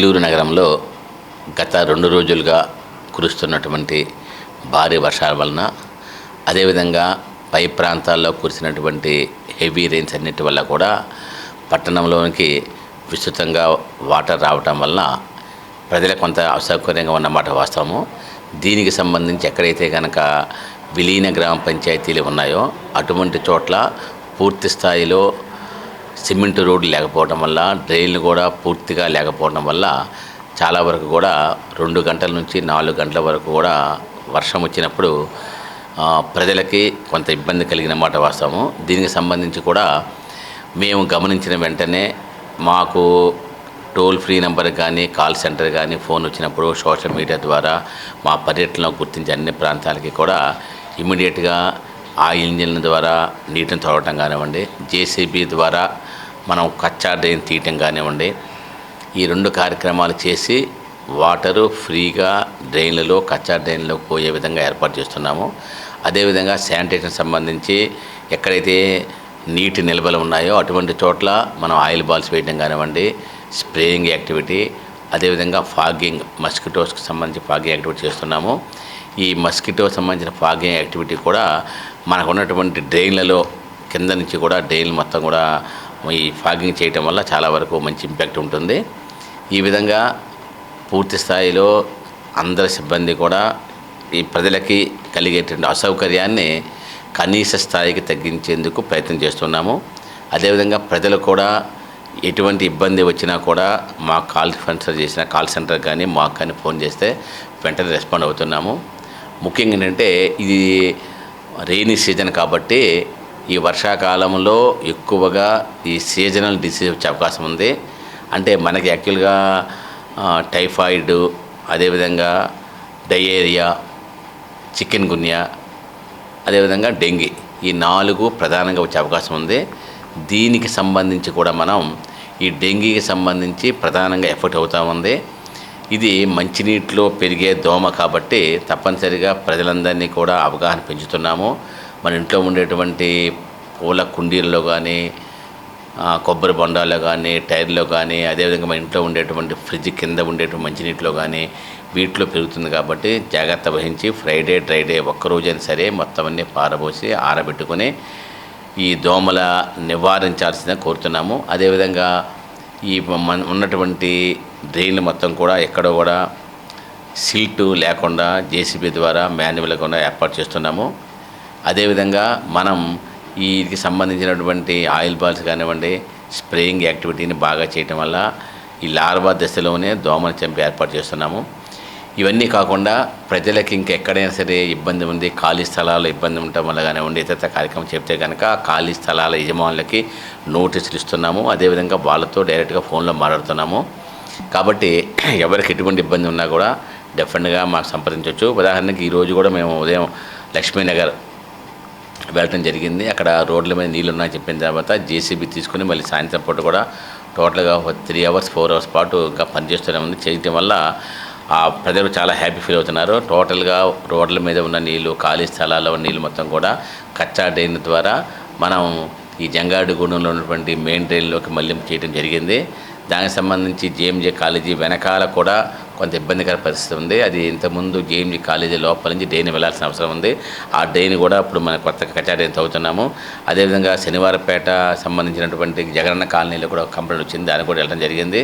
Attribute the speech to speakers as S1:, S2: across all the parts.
S1: ఏలూరు నగరంలో గత రెండు రోజులుగా కురుస్తున్నటువంటి భారీ వర్షాల వలన అదేవిధంగా పై ప్రాంతాల్లో కురిసినటువంటి హెవీ రెయిన్స్ అన్నిటి వల్ల కూడా పట్టణంలోనికి విస్తృతంగా వాటర్ రావటం వలన ప్రజలకు కొంత అసౌకర్యంగా ఉన్నమాట వాస్తవము. దీనికి సంబంధించి ఎక్కడైతే కనుక విలీన గ్రామ పంచాయతీలు ఉన్నాయో అటువంటి చోట్ల పూర్తి స్థాయిలో సిమెంట్ రోడ్లు లేకపోవడం వల్ల డ్రైన్లు కూడా పూర్తిగా లేకపోవడం వల్ల చాలా వరకు కూడా రెండు గంటల నుంచి నాలుగు గంటల వరకు కూడా వర్షం వచ్చినప్పుడు ప్రజలకి కొంత ఇబ్బంది కలిగిన మాట వాస్తవము. దీనికి సంబంధించి కూడా మేము గమనించిన వెంటనే మాకు టోల్ ఫ్రీ నెంబర్ కానీ కాల్ సెంటర్ కానీ ఫోన్ వచ్చినప్పుడు సోషల్ మీడియా ద్వారా మా పర్యటనలో గుర్తించే అన్ని ప్రాంతాలకి కూడా ఇమీడియట్గా ఆ ఇంజిన్ల ద్వారా నీటిని తోడటం కానివ్వండి జేసీబీ ద్వారా మనం కచ్చా డ్రైన్ తీయటం కానివ్వండి ఈ రెండు కార్యక్రమాలు చేసి వాటరు ఫ్రీగా డ్రైన్లలో కచ్చా డ్రైన్లో పోయే విధంగా ఏర్పాటు చేస్తున్నాము. అదేవిధంగా శానిటేషన్ సంబంధించి ఎక్కడైతే నీటి నిల్వలు ఉన్నాయో అటువంటి చోట్ల మనం ఆయిల్ బాల్స్ వేయడం కానివ్వండి స్ప్రేయింగ్ యాక్టివిటీ అదేవిధంగా ఫాగింగ్ మస్కిటోస్కి సంబంధించి ఫాగింగ్ యాక్టివిటీ చేస్తున్నాము. ఈ మస్కిటో సంబంధించిన ఫాగింగ్ యాక్టివిటీ కూడా మనకు ఉన్నటువంటి డ్రైన్లలో కింద నుంచి కూడా డ్రైన్ మొత్తం కూడా ఈ ఫాగింగ్ చేయటం వల్ల చాలా వరకు మంచి ఇంపాక్ట్ ఉంటుంది. ఈ విధంగా పూర్తి స్థాయిలో అందరి సిబ్బంది కూడా ఈ ప్రజలకి కలిగేటువంటి అసౌకర్యాన్ని కనీస స్థాయికి తగ్గించేందుకు ప్రయత్నం చేస్తున్నాము. అదేవిధంగా ప్రజలు కూడా ఎటువంటి ఇబ్బంది వచ్చినా కూడా మా కాల్ సెంటర్ చేసిన కాల్ సెంటర్ కానీ మాకు కానీ ఫోన్ చేస్తే వెంటనే రెస్పాండ్ అవుతున్నాము. ముఖ్యంగా ఏంటంటే ఇది రెయినీ సీజన్ కాబట్టి ఈ వర్షాకాలంలో ఎక్కువగా ఈ సీజనల్ డిసీజ్ వచ్చే అవకాశం ఉంది. అంటే మనకి యాక్చువల్గా టైఫాయిడ్ అదేవిధంగా డయేరియా చికెన్ గున్యా అదేవిధంగా డెంగీ ఈ నాలుగు ప్రధానంగా వచ్చే అవకాశం ఉంది. దీనికి సంబంధించి కూడా మనం ఈ డెంగీకి సంబంధించి ప్రధానంగా ఎఫెక్ట్ అవుతూ ఉంది. ఇది మంచినీటిలో పెరిగే దోమ కాబట్టి తప్పనిసరిగా ప్రజలందరినీ కూడా అవగాహన పెంచుతున్నాము. మన ఇంట్లో ఉండేటువంటి పూల కుండీల్లో కానీ కొబ్బరి బొండాల్లో కానీ టైర్లో కానీ అదేవిధంగా మన ఇంట్లో ఉండేటువంటి ఫ్రిడ్జ్ కింద ఉండేటువంటి మంచినీటిలో కానీ వీటిలో పెరుగుతుంది కాబట్టి జాగ్రత్త వహించి ఫ్రైడే డ్రైడే ఒక్కరోజైనా సరే మొత్తం అన్నీ పారబోసి ఆరబెట్టుకొని ఈ దోమల నివారించాల్సిందిగా కోరుతున్నాము. అదేవిధంగా ఈ మన ఉన్నటువంటి డ్రైన్లు మొత్తం కూడా ఎక్కడో కూడా సిల్టు లేకుండా జేసీబీ ద్వారా మాన్యువల్ కూడా ఏర్పాటు చేస్తున్నాము. అదేవిధంగా మనం వీటికి సంబంధించినటువంటి ఆయిల్ బాల్స్ కానివ్వండి స్ప్రేయింగ్ యాక్టివిటీని బాగా చేయటం వల్ల ఈ లార్వా దశలోనే దోమను చంపి ఏర్పాటు చేస్తున్నాము. ఇవన్నీ కాకుండా ప్రజలకి ఇంకెక్కడైనా సరే ఇబ్బంది ఉంది ఖాళీ స్థలాల్లో ఇబ్బంది ఉండటం వల్ల కానివ్వండి ఇతర కార్యక్రమం చెప్తే కనుక ఖాళీ స్థలాల యజమానులకి నోటీసులు ఇస్తున్నాము. అదేవిధంగా వాళ్ళతో డైరెక్ట్గా ఫోన్లో మాట్లాడుతున్నాము. కాబట్టి ఎవరికి ఎటువంటి ఇబ్బంది ఉన్నా కూడా డెఫినెట్గా మాకు సంప్రదించవచ్చు. ఉదాహరణకి ఈరోజు కూడా మేము ఉదయం లక్ష్మీనగర్ వెళ్ళటం జరిగింది. అక్కడ రోడ్ల మీద నీళ్ళు ఉన్నాయని చెప్పిన తర్వాత జేసీబీ తీసుకుని మళ్ళీ సాయంత్రం పూట కూడా టోటల్గా త్రీ అవర్స్ ఫోర్ అవర్స్ పాటు ఇంకా పనిచేస్తూనే ఉంది. చేయటం వల్ల ఆ ప్రజలు చాలా హ్యాపీ ఫీల్ అవుతున్నారు. టోటల్గా రోడ్ల మీద ఉన్న నీళ్ళు ఖాళీ స్థలాల్లో ఉన్న నీళ్ళు మొత్తం కూడా కచ్చా డ్రైన్ ద్వారా మనం ఈ జంగాడుగూడెంలో ఉన్నటువంటి మెయిన్ డ్రైన్లోకి మళ్ళీ చేయడం జరిగింది. దానికి సంబంధించి జేఎంజే కాలేజీ వెనకాల కూడా కొంత ఇబ్బందికర పరిస్థితి ఉంది. అది ఇంతకుముందు జేఎంజీ కాలేజీ లోపల నుంచి డైన్ వెళ్ళాల్సిన అవసరం ఉంది. ఆ డేని కూడా ఇప్పుడు మన కొత్తగా కచ్చా తవ్వుతున్నాము. అదేవిధంగా శనివారపేట సంబంధించినటువంటి జగనన్న కాలనీలో కూడా కంప్లైంట్ వచ్చింది. దానికి కూడా వెళ్ళడం జరిగింది.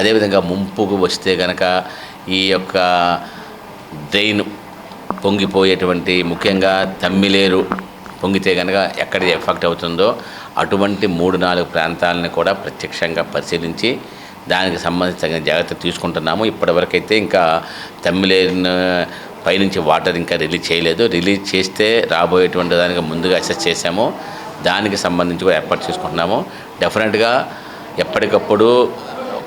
S1: అదేవిధంగా ముంపుకు వస్తే కనుక ఈ యొక్క డ్రైన్ పొంగిపోయేటువంటి ముఖ్యంగా తమ్మిలేరు పొంగితే కనుక ఎక్కడ ఎఫెక్ట్ అవుతుందో అటువంటి మూడు నాలుగు ప్రాంతాలను కూడా ప్రత్యక్షంగా పరిశీలించి దానికి సంబంధించిన జాగ్రత్త తీసుకుంటున్నాము. ఇప్పటివరకైతే ఇంకా తమ్మిలేరును పైనుంచి వాటర్ ఇంకా రిలీజ్ చేయలేదు. రిలీజ్ చేస్తే రాబోయేటువంటి దానికి ముందుగా అసెస్ చేశాము. దానికి సంబంధించి కూడా ఏర్పాటు చేసుకుంటున్నాము. డెఫినెట్గా ఎప్పటికప్పుడు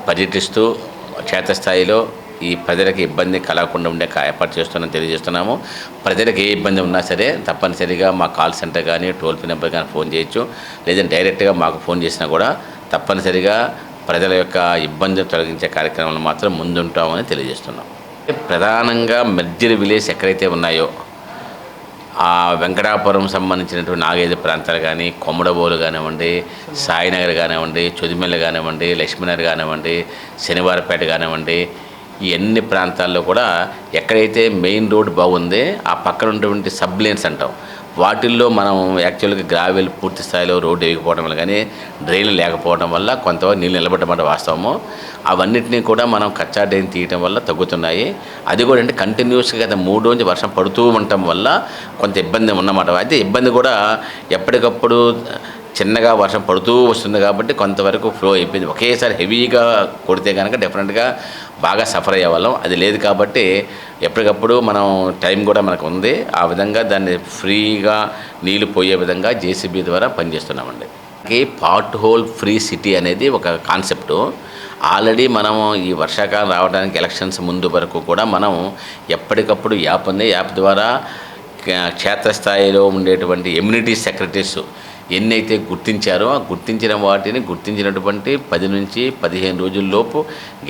S1: పర్యటిస్తూ క్షేత్రస్థాయిలో ఈ ప్రజలకు ఇబ్బంది కలగకుండా ఉండే కా- ఏర్పాటు చేస్తున్నాం తెలియజేస్తున్నాము. ప్రజలకు ఏ ఇబ్బంది ఉన్నా సరే తప్పనిసరిగా మా కాల్ సెంటర్ కానీ టోల్ ఫ్రీ నెంబర్ కానీ ఫోన్ చేయొచ్చు. లేదంటే డైరెక్ట్గా మాకు ఫోన్ చేసినా కూడా తప్పనిసరిగా ప్రజల యొక్క ఇబ్బందులు తొలగించే కార్యక్రమాలు మాత్రం ముందుంటామని తెలియజేస్తున్నాం. ప్రధానంగా మెర్జర్ విలేజ్ ఎక్కడైతే ఉన్నాయో ఆ వెంకటాపురం సంబంధించినటువంటి నాగేది ప్రాంతాలు కానీ కొమ్మడబోలు కానివ్వండి సాయినగర్ కానివ్వండి చొదిమెల్ల కానివ్వండి లక్ష్మీనగర్ కానివ్వండి శనివారపేట కానివ్వండి ఈ అన్ని ప్రాంతాల్లో కూడా ఎక్కడైతే మెయిన్ రోడ్ బాగుంది ఆ పక్కన ఉన్నటువంటి సబ్ లేన్స్ అంటాం. వాటిల్లో మనం యాక్చువల్గా గ్రావెల్ పూర్తి స్థాయిలో రోడ్డు వేయకపోవడం వల్ల కానీ డ్రైన్లు లేకపోవడం వల్ల కొంత నీళ్ళు నిలబడమంటే వాస్తవము. అవన్నిటినీ కూడా మనం కచ్చా డ్రైన్ తీయటం వల్ల తగ్గుతున్నాయి. అది కూడా అంటే కంటిన్యూస్గా గత మూడు రోజులు వర్షం పడుతూ ఉండటం వల్ల కొంత ఇబ్బంది ఉన్నమాట. అయితే ఇబ్బంది కూడా ఎప్పటికప్పుడు చిన్నగా వర్షం పడుతూ వస్తుంది కాబట్టి కొంతవరకు ఫ్లో అయిపోయింది. ఒకేసారి హెవీగా కొడితే కనుక డెఫినెట్గా బాగా సఫర్ అయ్యే వాళ్ళం అది లేదు కాబట్టి ఎప్పటికప్పుడు మనం టైం కూడా మనకు ఉంది. ఆ విధంగా దాన్ని ఫ్రీగా నీళ్ళు పోయే విధంగా జేసీబీ ద్వారా పనిచేస్తున్నామండి. ఈ పాట్ హోల్ ఫ్రీ సిటీ అనేది ఒక కాన్సెప్టు. ఆల్రెడీ మనం ఈ వర్షాకాలం రావడానికి ఎలక్షన్స్ ముందు వరకు కూడా మనం ఎప్పటికప్పుడు యాప్ ఉంది యాప్ ద్వారా క్షేత్రస్థాయిలో ఉండేటువంటి ఎమ్యూనిటీ సెక్రటరీస్ ఎన్నైతే గుర్తించారో ఆ గుర్తించిన వాటిని గుర్తించినటువంటి పది నుంచి పదిహేను రోజుల్లోపు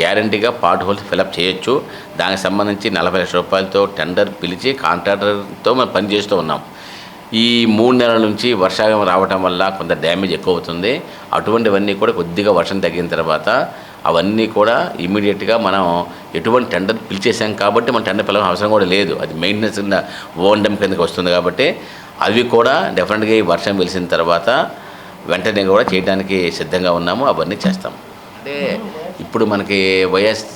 S1: గ్యారంటీగా పార్ట్ హోల్స్ ఫిలప్ చేయొచ్చు. దానికి సంబంధించి నలభై లక్షల రూపాయలతో టెండర్ పిలిచి కాంట్రాక్టర్తో మనం పనిచేస్తూ ఉన్నాం. ఈ మూడు నెలల నుంచి వర్షాగం రావటం వల్ల కొంత డ్యామేజ్ ఎక్కువ అవుతుంది అటువంటివన్నీ కూడా కొద్దిగా వర్షం తగ్గిన తర్వాత అవన్నీ కూడా ఇమీడియట్గా మనం ఎటువంటి టెండర్ పిలిచేసాం కాబట్టి మన టెండర్ పిలవడం అవసరం కూడా లేదు. అది మెయింటెనెన్స్ కింద డెమ్ కిందకి వస్తుంది కాబట్టి అవి కూడా డెఫినెట్గా ఈ వర్షం వెలిసిన తర్వాత వెంటనే కూడా చేయడానికి సిద్ధంగా ఉన్నాము అవన్నీ చేస్తాం అంటే ఇప్పుడు మనకి వైఎస్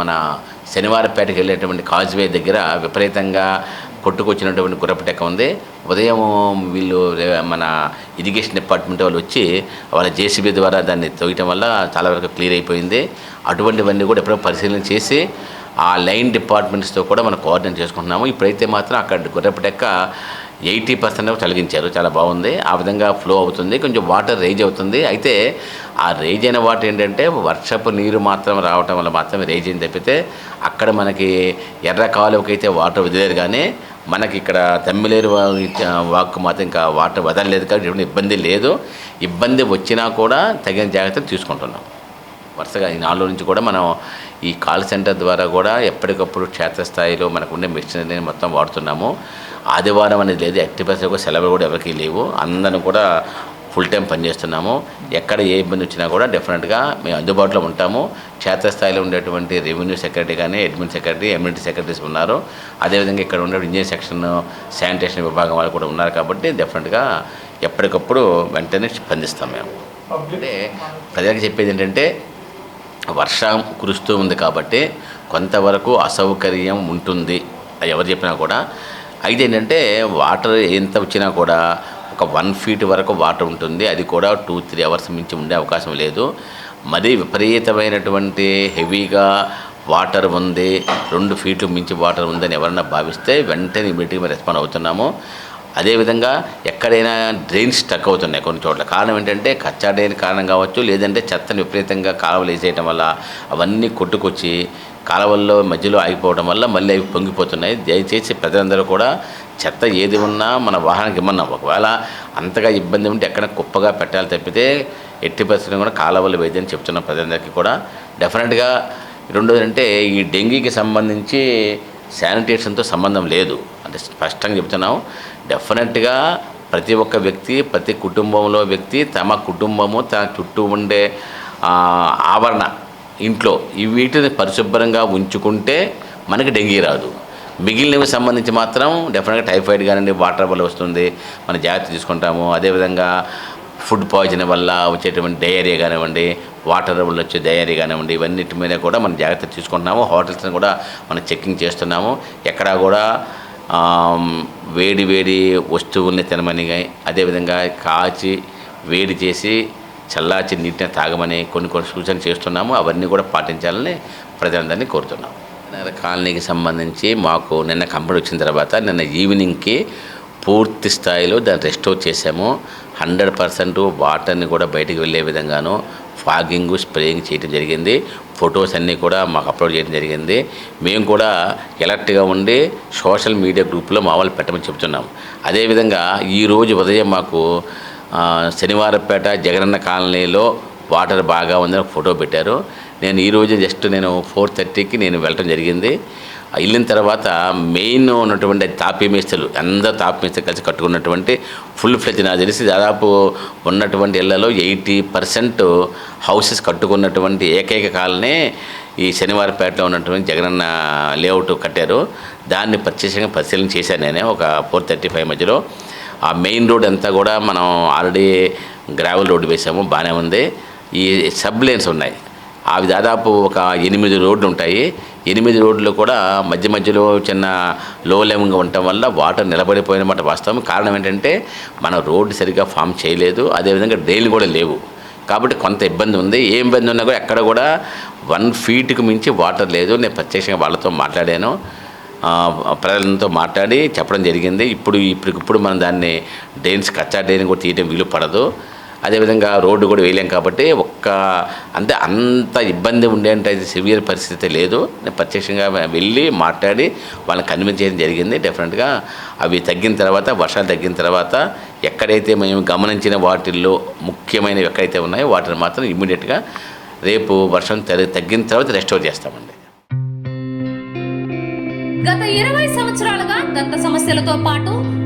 S1: మన శనివారపేటకి వెళ్ళేటువంటి కాజ్వే దగ్గర విపరీతంగా కొట్టుకొచ్చినటువంటి గుర్రపటెక్క ఉంది. ఉదయం వీళ్ళు మన ఇరిగేషన్ డిపార్ట్మెంట్ వాళ్ళు వచ్చి వాళ్ళ జేసీబీ ద్వారా దాన్ని తొగటం వల్ల చాలా వరకు క్లియర్ అయిపోయింది. అటువంటివన్నీ కూడా ఎప్పుడో పరిశీలన చేసి ఆ లైన్ డిపార్ట్మెంట్స్తో కూడా మనం కోఆర్డినేట్ చేసుకుంటున్నాము. ఇప్పుడైతే మాత్రం అక్కడ గుర్రపటెక్క ఎయిటీ పర్సెంట్ తొలగించారు. చాలా బాగుంది. ఆ విధంగా ఫ్లో అవుతుంది. కొంచెం వాటర్ రేజ్ అవుతుంది. అయితే ఆ రేజ్ అయిన వాటర్ ఏంటంటే వర్షపు నీరు మాత్రం రావటం వల్ల మాత్రమే రేజ్ అయింది తప్పితే అక్కడ మనకి ఎర్ర కాలువకైతే వాటర్ వదిలేరు కానీ మనకి ఇక్కడ తమ్మిలేరు వాక్కు మాత్రం ఇంకా వాటర్ వదలలేదు కాబట్టి ఇబ్బంది లేదు. ఇబ్బంది వచ్చినా కూడా తగిన జాగ్రత్తలు తీసుకుంటున్నాం. వరుసగా ఈ నాలుగు నుంచి కూడా మనం ఈ కాల్ సెంటర్ ద్వారా కూడా ఎప్పటికప్పుడు క్షేత్రస్థాయిలో మనకు ఉండే మెషినరీని మొత్తం వాడుతున్నాము. ఆదివారం అనేది లేదు ఎట్టి పరిస్థితుల్లో సెలవులు కూడా ఎవరికీ లేవు. అందరం కూడా ఫుల్ టైం పనిచేస్తున్నాము ఎక్కడ ఏ ఇబ్బంది వచ్చినా కూడా డెఫినెట్గా మేము అందుబాటులో ఉంటాము. క్షేత్రస్థాయిలో ఉండేటువంటి రెవెన్యూ సెక్రటరీ కానీ అడ్మిన్ సెక్రటరీ ఎమ్యూనిటీ సెక్రటరీస్ ఉన్నారు. అదేవిధంగా ఇక్కడ ఉండే ఇంజనీర్ సెక్షన్ శానిటేషన్ విభాగం వాళ్ళు కూడా ఉన్నారు కాబట్టి డెఫినెట్గా ఎప్పటికప్పుడు వెంటనే స్పందిస్తాం మేము. అంటే ప్రజలకు చెప్పేది ఏంటంటే వర్షం కురుస్తూ ఉంది కాబట్టి కొంతవరకు అసౌకర్యం ఉంటుంది. అది ఎవరు చెప్పినా కూడా. అయితే ఏంటంటే వాటర్ ఎంత వచ్చినా కూడా ఒక వన్ ఫీట్ వరకు వాటర్ ఉంటుంది. అది కూడా టూ త్రీ అవర్స్ మించి ఉండే అవకాశం లేదు. మరీ విపరీతమైనటువంటి హెవీగా వాటర్ ఉంది. రెండు ఫీట్లు మించి వాటర్ ఉందని ఎవరన్నా భావిస్తే వెంటనే ఇమీడియట్గా రెస్పాండ్ అవుతున్నాము. అదేవిధంగా ఎక్కడైనా డ్రైన్ స్టక్ అవుతున్నాయి కొన్ని చోట్ల. కారణం ఏంటంటే కచ్చా డ్రైన్ కారణం కావచ్చు లేదంటే చెత్తను విపరీతంగా కాలువలు వేసేయటం వల్ల అవన్నీ కొట్టుకొచ్చి కాలువల్లో మధ్యలో ఆగిపోవడం వల్ల మళ్ళీ అవి పొంగిపోతున్నాయి. దయచేసి ప్రజలందరూ కూడా చెత్త ఏది ఉన్నా మన వాహనానికి ఇమ్మన్నాం ఒకవేళ అంతగా ఇబ్బంది ఉంటే ఎక్కడ కుప్పగా పెట్టాలి తప్పితే ఎట్టి పరిస్థితులు కూడా కాలువలు వేయదని చెప్తున్నాం ప్రజలందరికీ కూడా. డెఫినెట్గా రెండోది అంటే ఈ డెంగీకి సంబంధించి శానిటేషన్తో సంబంధం లేదు. అంటే స్పష్టంగా చెప్తున్నాం. డెఫినెట్గా ప్రతి ఒక్క వ్యక్తి ప్రతి కుటుంబంలో వ్యక్తి తమ కుటుంబము తన చుట్టూ ఉండే ఆవరణ ఇంట్లో ఈ వీటిని పరిశుభ్రంగా ఉంచుకుంటే మనకి డెంగీ రాదు. మిగిలినవి సంబంధించి మాత్రం డెఫినెట్గా టైఫాయిడ్ కానివ్వండి వాటర్ వల్ల వస్తుంది మనం జాగ్రత్త తీసుకుంటాము. అదేవిధంగా ఫుడ్ పాయిజన్ వల్ల వచ్చేటువంటి డయేరియా కానివ్వండి వాటర్ వల్ల వచ్చే డయేరియా కానివ్వండి ఇవన్నిటి మీద కూడా మనం జాగ్రత్త తీసుకుంటున్నాము. హోటల్స్ని కూడా మనం చెక్కింగ్ చేస్తున్నాము. ఎక్కడా కూడా వేడి వేడి వస్తువుల్ని తినమని అదేవిధంగా కాచి వేడి చేసి చల్లార్చి నీటిని తాగమని కొన్ని కొన్ని సూచనలు చేస్తున్నాము. అవన్నీ కూడా పాటించాలని ప్రజలందరినీ కోరుతున్నాం. కాలనీకి సంబంధించి మాకు నిన్న కంపెనీ వచ్చిన తర్వాత నిన్న ఈవినింగ్కి పూర్తి స్థాయిలో దాన్ని రెస్టోర్ చేసాము హండ్రెడ్ పర్సెంట్ వాటర్ని కూడా బయటికి వెళ్ళే విధంగాను ఫాగింగ్ స్ప్రేయింగ్ చేయడం జరిగింది. ఫొటోస్ అన్నీ కూడా మాకు అప్లోడ్ చేయడం జరిగింది. మేము కూడా ఎలర్ట్గా ఉండి సోషల్ మీడియా గ్రూప్లో మా వాళ్ళు పెట్టమని చెప్తున్నాం. అదేవిధంగా ఈరోజు ఉదయం మాకు శనివారపేట జగనన్న కాలనీలో వాటర్ బాగా ఉందని ఫోటో పెట్టారు. నేను ఈరోజు జస్ట్ నేను ఫోర్ థర్టీకి నేను వెళ్ళటం జరిగింది. వెళ్ళిన తర్వాత మెయిన్ ఉన్నటువంటి తాపీ మేస్తలు అందరు తాపీ మేస్తలు కలిసి కట్టుకున్నటువంటి ఫుల్ ఫ్లెజ్ నాకు తెలిసి దాదాపు ఉన్నటువంటి ఇళ్ళలో ఎయిటీ పర్సెంట్ హౌసెస్ కట్టుకున్నటువంటి ఏకైక కాలనే ఈ శనివారపేటలో ఉన్నటువంటి జగనన్న లేఅవుట్ కట్టారు. దాన్ని ప్రత్యక్షంగా పరిశీలన చేశాను నేనే ఒక ఫోర్ థర్టీ ఫైవ్ మధ్యలో. ఆ మెయిన్ రోడ్ అంతా కూడా మనం ఆల్రెడీ గ్రావెల్ రోడ్డు వేసాము బాగానే ఉంది. ఈ సబ్ లేన్స్ ఉన్నాయి. అవి దాదాపు ఒక ఎనిమిది రోడ్లు ఉంటాయి. ఎనిమిది రోడ్లు కూడా మధ్య మధ్యలో చిన్న లో లెవెల్గా ఉండటం వల్ల వాటర్ నిలబడిపోయినమాట వాస్తవం. కారణం ఏంటంటే మనం రోడ్డు సరిగ్గా ఫామ్ చేయలేదు. అదేవిధంగా డ్రైన్లు కూడా లేవు. కాబట్టి కొంత ఇబ్బంది ఉంది. ఏ ఇబ్బంది ఉన్నా కూడా ఎక్కడ కూడా వన్ ఫీట్కి మించి వాటర్ లేదు. నేను ప్రత్యక్షంగా వాళ్ళతో మాట్లాడాను. ప్రజలతో మాట్లాడి చెప్పడం జరిగింది. ఇప్పుడు ఇప్పటికిప్పుడు మనం దాన్ని డ్రైన్స్ కచ్చా డ్రైన్ కూడా తీయడం వీలు పడదు. అదేవిధంగా రోడ్డు కూడా వేయలేం కాబట్టి ఒక్క అంటే అంత ఇబ్బంది ఉండేంత సివియర్ పరిస్థితి లేదు. నేను ప్రత్యక్షంగా వెళ్ళి మాట్లాడి వాళ్ళని కన్విన్స్ చేయడం జరిగింది. డెఫినెట్గా అవి తగ్గిన తర్వాత వర్షాలు తగ్గిన తర్వాత ఎక్కడైతే మేము గమనించిన వాటిల్లో ముఖ్యమైనవి ఎక్కడైతే ఉన్నాయో వాటిని మాత్రం ఇమ్మీడియట్గా రేపు వర్షం తగ్గి- తగ్గిన తర్వాత రెస్టోర్ చేస్తామండి.
S2: గత ఇరవై సంవత్సరాలుగా దంత సమస్యలతో పాటు